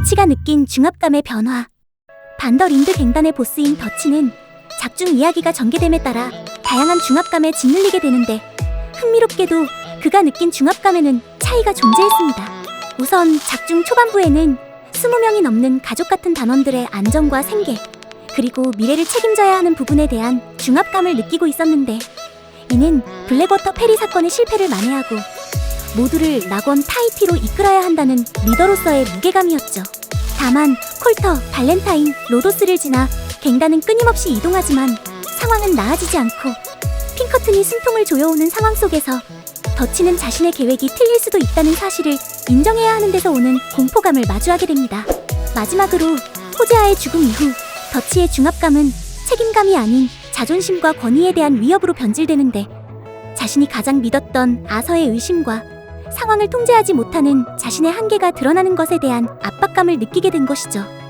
더치가 느낀 중압감의 변화. 반더 린드 갱단의 보스인 더치는 작중 이야기가 전개됨에 따라 다양한 중압감에 짓눌리게 되는데 흥미롭게도 그가 느낀 중압감에는 차이가 존재했습니다. 우선 작중 초반부에는 20명이 넘는 가족 같은 단원들의 안전과 생계, 그리고 미래를 책임져야 하는 부분에 대한 중압감을 느끼고 있었는데 이는 블랙워터 페리 사건의 실패를 만회하고 모두를 낙원 타이티로 이끌어야 한다는 리더로서의 무게감이었죠. 다만 콜터, 발렌타인, 로도스를 지나 갱단은 끊임없이 이동하지만 상황은 나아지지 않고 핑커튼이 숨통을 조여오는 상황 속에서 더치는 자신의 계획이 틀릴 수도 있다는 사실을 인정해야 하는 데서 오는 공포감을 마주하게 됩니다. 마지막으로 호제아의 죽음 이후 더치의 중압감은 책임감이 아닌 자존심과 권위에 대한 위협으로 변질되는데 자신이 가장 믿었던 아서의 의심과 상황을 통제하지 못하는 자신의 한계가 드러나는 것에 대한 압박감을 느끼게 된 것이죠.